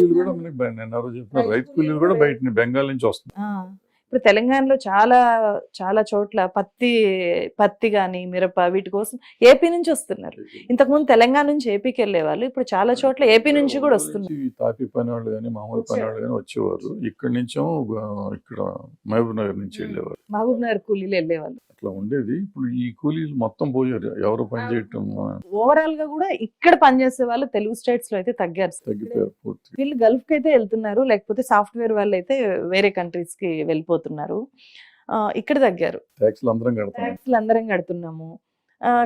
కూలీలు కూడా మనకి బయ- నేను ఆ రోజు చెప్పిన రైతు కూలీలు కూడా బయట బెంగాల్ నుంచి వస్తుంది ఇప్పుడు తెలంగాణలో చాలా చాలా చోట్ల పత్తి పత్తి కానీ మిరప వీటి కోసం ఏపీ నుంచి వస్తున్నారు. ఇంతకుముందు తెలంగాణ నుంచి ఏపీకి వెళ్ళే వాళ్ళు ఇప్పుడు చాలా చోట్ల ఏపీ నుంచి కూడా వస్తున్నారు. తాపీ పని వాళ్ళు కానీ మామూలు పని వాళ్ళు కానీ వచ్చేవారు. ఇక్కడి నుంచో ఇక్కడ మహబూబ్ నగర్ నుంచి వెళ్ళేవారు. మహబూబ్ నగర్ కూలీలు వెళ్ళేవాళ్ళు. అట్లా ఉండేది. ఇప్పుడు ఈ కూలీలు మొత్తం పోయారు. ఎవరు పని చేయటం ఓవరాల్గా కూడా ఇక్కడ పనిచేసే వాళ్ళు తెలుగు స్టేట్స్లో అయితే తగ్గారు. తగ్గిపోయారు వీళ్ళు గల్ఫ్కి అయితే వెళ్తున్నారు. లేకపోతే సాఫ్ట్వేర్ వాళ్ళు అయితే వేరే కంట్రీస్కి వెళ్ళిపోతున్నారు. ఆ, ఇక్కడ తగ్గారు. ట్యాక్స్లు అందరం కడుతున్నాము.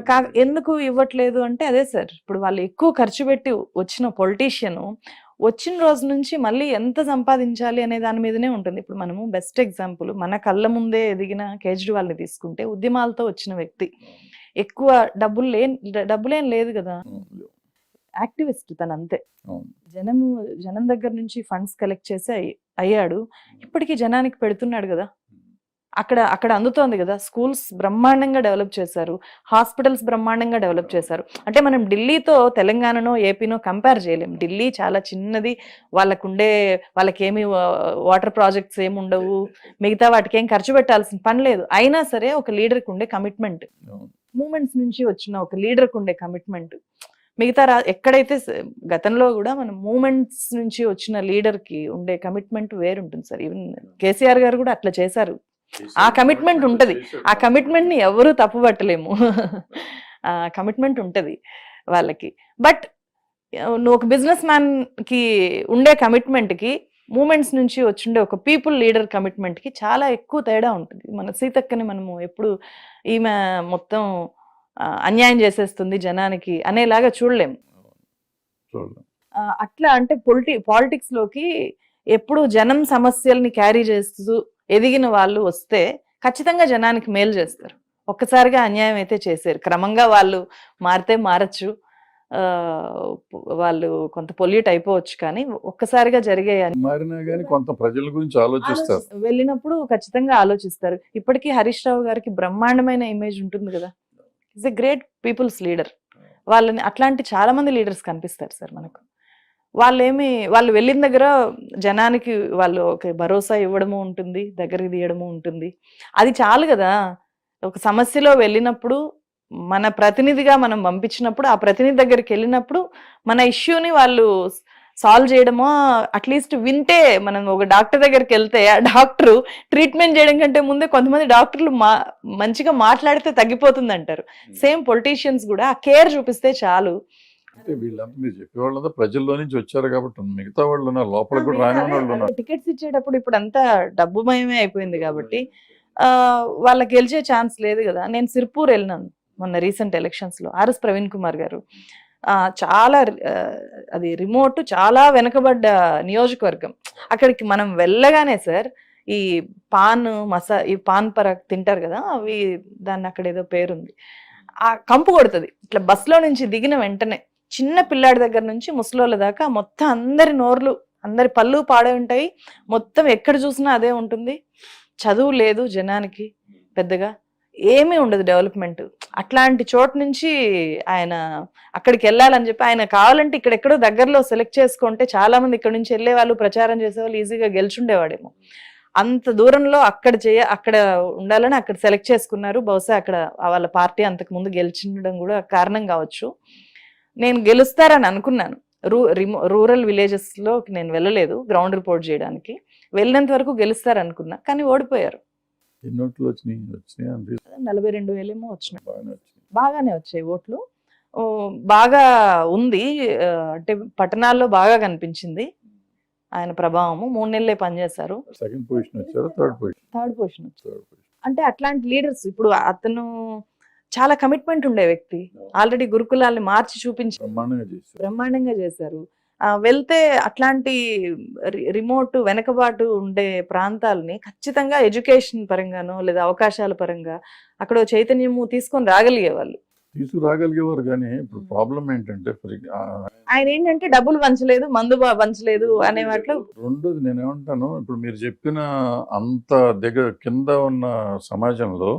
కా ఎందుకు ఇవ్వట్లేదు అంటే అదే సార్ ఇప్పుడు వాళ్ళు ఎక్కువ ఖర్చు పెట్టి వచ్చిన పొలిటీషియన్ వచ్చిన రోజు నుంచి మళ్ళీ ఎంత సంపాదించాలి అనే దాని మీదనే ఉంటుంది. ఇప్పుడు మనము బెస్ట్ ఎగ్జాంపుల్ మన కళ్ళ ముందే ఎదిగిన కేజ్రీవాల్ని తీసుకుంటే ఉద్యమాలతో వచ్చిన వ్యక్తి ఎక్కువ డబ్బులు లే డబ్బులేం లేదు కదా. యాక్టివిస్ట్ తను అంతే. జనము జనం దగ్గర నుంచి ఫండ్స్ కలెక్ట్ చేసి అయ్యాడు. ఇప్పటికీ జనానికి పెడుతున్నాడు కదా. అక్కడ అక్కడ అందుతోంది కదా. స్కూల్స్ బ్రహ్మాండంగా డెవలప్ చేశారు. హాస్పిటల్స్ బ్రహ్మాండంగా డెవలప్ చేశారు. అంటే మనం ఢిల్లీతో తెలంగాణనో ఏపీనో కంపేర్ చేయలేం. ఢిల్లీ చాలా చిన్నది. వాళ్ళకుండే వాళ్ళకేమి వాటర్ ప్రాజెక్ట్స్ ఏమి ఉండవు. మిగతా వాటికి ఏం ఖర్చు పెట్టాల్సిన పని లేదు. అయినా సరే ఒక లీడర్కి ఉండే కమిట్మెంట్. మూమెంట్స్ నుంచి వచ్చిన ఒక లీడర్కి ఉండే కమిట్మెంట్. మిగతా రా ఎక్కడైతే గతంలో కూడా మనం మూమెంట్స్ నుంచి వచ్చిన లీడర్కి ఉండే కమిట్మెంట్ వేరుంటుంది సార్. ఈవెన్ కేసీఆర్ గారు కూడా అట్లా చేశారు. ఆ commitment ఉంటది. ఆ కమిట్మెంట్ని ఎవరు తప్పుపట్టలేము. ఆ కమిట్మెంట్ ఉంటది వాళ్ళకి. బట్ నువ్వు ఒక బిజినెస్ మ్యాన్కి ఉండే కమిట్మెంట్కి మూమెంట్స్ నుంచి వచ్చిండే ఒక పీపుల్ లీడర్ కమిట్మెంట్కి చాలా ఎక్కువ తేడా ఉంటుంది. మన సీతక్కని మనము ఎప్పుడు ఈమె మొత్తం అన్యాయం చేసేస్తుంది జనానికి అనేలాగా చూడలేము చూడలేం. అట్లా అంటే పొలిటి పాలిటిక్స్లోకి ఎప్పుడు జనం సమస్యల్ని క్యారీ చేస్తూ ఎదిగిన వాళ్ళు వస్తే ఖచ్చితంగా జనానికి మేలు చేస్తారు. ఒక్కసారిగా అన్యాయం అయితే చేశారు క్రమంగా వాళ్ళు మారితే మారచ్చు. వాళ్ళు కొంత పొల్యూట్ అయిపోవచ్చు కానీ ఒక్కసారిగా జరిగే అన్ని- మారినా కానీ కొంత ప్రజల గురించి ఆలోచిస్తారు. ఆలోచి- వెళ్ళినప్పుడు ఖచ్చితంగా ఆలోచిస్తారు. ఇప్పటికీ హరీష్ రావు గారికి బ్రహ్మాండమైన ఇమేజ్ ఉంటుంది కదా. Is a great people's leader. వాళ్ళని అట్లాంటి చాలా మంది లీడర్స్ కనిపిస్తారు సార్ మనకు. వాళ్ళేమి వాళ్ళు వెళ్ళిన దగ్గర జనానికి వాళ్ళు ఒక భరోసా ఇవ్వడము ఉంటుంది దగ్గరికి తీయడము ఉంటుంది. అది చాలు కదా. ఒక సమస్యలో వెళ్ళినప్పుడు మన ప్రతినిధిగా మనం పంపించినప్పుడు ఆ ప్రతినిధి దగ్గరికి వెళ్ళినప్పుడు మన ఇష్యూని వాళ్ళు సాల్వ్ చేయడమో అట్లీస్ట్ వింటే మనం ఒక డాక్టర్ దగ్గరికి వెళ్తే ఆ డాక్టర్ ట్రీట్మెంట్ చేయడం కంటే ముందే కొంతమంది డాక్టర్లు మా మంచిగా మాట్లాడితే తగ్గిపోతుంది అంటారు సేమ్ పొలిటీషియన్స్ కూడా ఆ కేర్ చూపిస్తే చాలు. అంటే వీళ్ళంతా మీరు చెప్పేవాళ్ళంతా ప్రజల్లో నుంచి వచ్చారు కాబట్టి మిగతా వాళ్ళు ఉన్నారు లోపల కూడా రాని వాళ్ళు ఉన్నారు. టికెట్స్ ఇచ్చేటప్పుడు ఇప్పుడు అంతా డబ్బుమయమే అయిపోయింది కాబట్టి ఆ వాళ్ళకి గెలిచే ఛాన్స్ లేదు కదా. నేను సిర్పూర్ వెళ్ళినాను మొన్న రీసెంట్ ఎలక్షన్స్లో ఆర్ఎస్ ప్రవీణ్ కుమార్ గారు. చాలా అది రిమోట్ చాలా వెనకబడ్డ నియోజకవర్గం. అక్కడికి మనం వెళ్ళగానే సార్ ఈ పాన్ మసా ఈ పాన్ పర తింటారు కదా అవి దాన్ని అక్కడ ఏదో పేరుంది. ఆ కంపు కొడుతుంది. ఇట్లా బస్సులో నుంచి దిగిన వెంటనే చిన్న పిల్లాడి దగ్గర నుంచి ముసలోళ్ళ దాకా మొత్తం అందరి నోర్లు అందరి పళ్ళు పాడే ఉంటాయి. మొత్తం ఎక్కడ చూసినా అదే ఉంటుంది. చదువు లేదు జనానికి పెద్దగా. ఏమీ ఉండదు డెవలప్మెంట్. అట్లాంటి చోటు నుంచి ఆయన అక్కడికి వెళ్ళాలని చెప్పి ఆయన కావాలంటే ఇక్కడెక్కడో దగ్గరలో సెలెక్ట్ చేసుకుంటే చాలామంది ఇక్కడ నుంచి వెళ్ళే వాళ్ళు ప్రచారం చేసేవాళ్ళు ఈజీగా గెలుచుండేవాడేమో. అంత దూరంలో అక్కడ చేయ అక్కడ ఉండాలని అక్కడ సెలెక్ట్ చేసుకున్నారు. బహుశా అక్కడ వాళ్ళ పార్టీ అంతకు ముందు గెలిచిండడం కూడా కారణం కావచ్చు. నేను గెలుస్తారని అనుకున్నాను. రూ రిమో రూరల్ విలేజెస్లోకి నేను వెళ్ళలేదు గ్రౌండ్ రిపోర్ట్ చేయడానికి. వెళ్ళినంత వరకు గెలుస్తారనుకున్నా కానీ ఓడిపోయారు. ఎన్ని ఓట్లు వచ్చినాయి? వచ్చినాయి? అనిపిస్తుంది నలభై రెండు వేలేమో వచ్చినాయి. బాగానే వచ్చినాయి. బాగానే వచ్చాయి ఓట్లు. బాగా ఉంది. అంటే పట్టణాల్లో బాగా కనిపించింది. ఆయన ప్రభావము. మూడు నెలలే పనిచేశారు. సెకండ్ పొజిషన్ వచ్చారు? Third position? థర్డ్ పొజిషన్ అంటే అట్లాంటి లీడర్స్ ఇప్పుడు అతను చాలా కమిట్మెంట్ ఉండే వ్యక్తి. ఆల్రెడీ గురుకులాల్ని మార్చి చూపించి బ్రహ్మాండంగా చేశారు. వెళ్తే అట్లాంటి రిమోట్ వెనకబాటు ఉండే ప్రాంతాలని ఖచ్చితంగా ఎడ్యుకేషన్ పరంగానో లేదా అవకాశాల పరంగా అక్కడ చైతన్యము తీసుకొని రాగలిగే వాళ్ళు తీసుకురాగలిగేవారు కానీ ఇప్పుడు ప్రాబ్లం ఏంటంటే ఆయన ఏంటంటే డబ్బులు పంచలేదు మందు పంచలేదు అనే వాటిలో రెండోది నేను ఏమంటాను ఇప్పుడు మీరు చెప్పిన అంత దగ్గర కింద ఉన్న సమాజంలో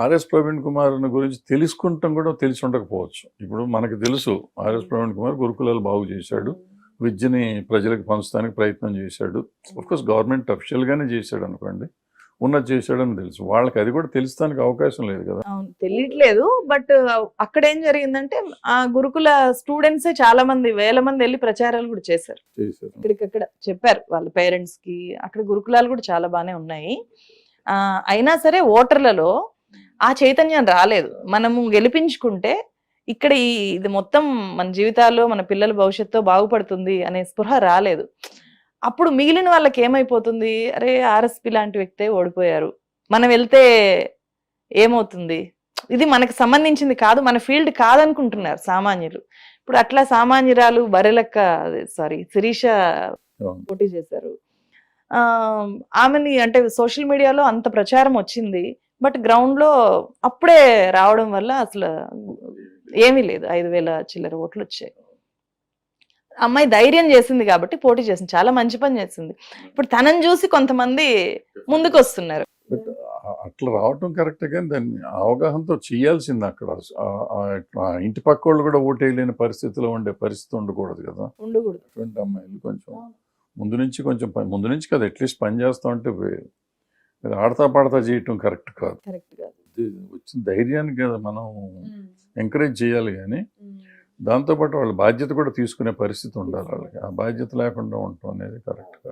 ఆర్ఎస్ ప్రవీణ్ కుమార్ గురించి తెలుసుకుంటాం కూడా తెలిసి ఉండకపోవచ్చు. ఇప్పుడు మనకు తెలుసు ఆర్ఎస్ ప్రవీణ్ కుమార్ గురుకులాలు బాగు చేశాడు. విద్యని ప్రజలకు పంచడానికి ప్రయత్నం చేశాడు. కోర్స్ గవర్నమెంట్ అఫిషియల్గానే చేశాడు అనుకోండి. ఉన్నది చేశాడని తెలుసు. వాళ్ళకి అది కూడా తెలుస్తానికి అవకాశం లేదు కదా. తెలియట్లేదు. బట్ అక్కడ ఏం జరిగిందంటే ఆ గురుకుల స్టూడెంట్స్ చాలా మంది వేల మంది వెళ్ళి ప్రచారాలు కూడా చేశారు. ఇక్కడికక్కడ చెప్పారు వాళ్ళ పేరెంట్స్కి అక్కడ గురుకులాలు కూడా చాలా బాగానే ఉన్నాయి. ఆ అయినా సరే ఓటర్లలో ఆ చైతన్యం రాలేదు. మనము గెలిపించుకుంటే ఇక్కడ ఈ ఇది మొత్తం మన జీవితాల్లో మన పిల్లల భవిష్యత్తు బాగుపడుతుంది అనే స్పృహ రాలేదు. అప్పుడు మిగిలిన వాళ్ళకి ఏమైపోతుంది? అరే ఆర్ఎస్పి లాంటి వ్యక్తే ఓడిపోయారు. మనం వెళ్తే ఏమవుతుంది? ఇది మనకు సంబంధించింది కాదు మన ఫీల్డ్ కాదనుకుంటున్నారు సామాన్యులు. ఇప్పుడు అట్లా సామాన్యురాలు బరెలక్క సారీ శిరీష. పోటీ చేశారు. ఆ, ఆమెని అంటే సోషల్ మీడియాలో అంత ప్రచారం వచ్చింది. బట్ గ్రౌండ్లో అప్పుడే రావడం వల్ల అసలు ఏమీ లేదు. ఐదు వేల చిల్లర ఓట్లు వచ్చాయి. అమ్మాయి ధైర్యం చేసింది కాబట్టి పోటీ చేసింది. చాలా మంచి పని చేసింది. ఇప్పుడు తనని చూసి కొంతమంది ముందుకు వస్తున్నారు అట్లా రావటం కరెక్ట్ కానీ దాన్ని అవగాహనతో చేయాల్సింది అక్కడ. ఇంటి పక్క వాళ్ళు కూడా ఓటేయలేని పరిస్థితిలో ఉండే పరిస్థితి ఉండకూడదు కదా. ఉండకూడదు. అమ్మాయిలు కొంచెం ముందు నుంచి కొంచెం పని ముందు నుంచి కదా అట్లీస్ట్ పని చేస్తా ఉంటే ఆడతా పాడతా చేయటం కరెక్ట్ కాదు. వచ్చిన ధైర్యాన్ని కదా మనం ఎంకరేజ్ చేయాలి కానీ దాంతోపాటు వాళ్ళ బాధ్యత కూడా తీసుకునే పరిస్థితి ఉండాలి వాళ్ళకి. ఆ బాధ్యత లేకుండా ఉండటం అనేది కరెక్ట్ కాదు.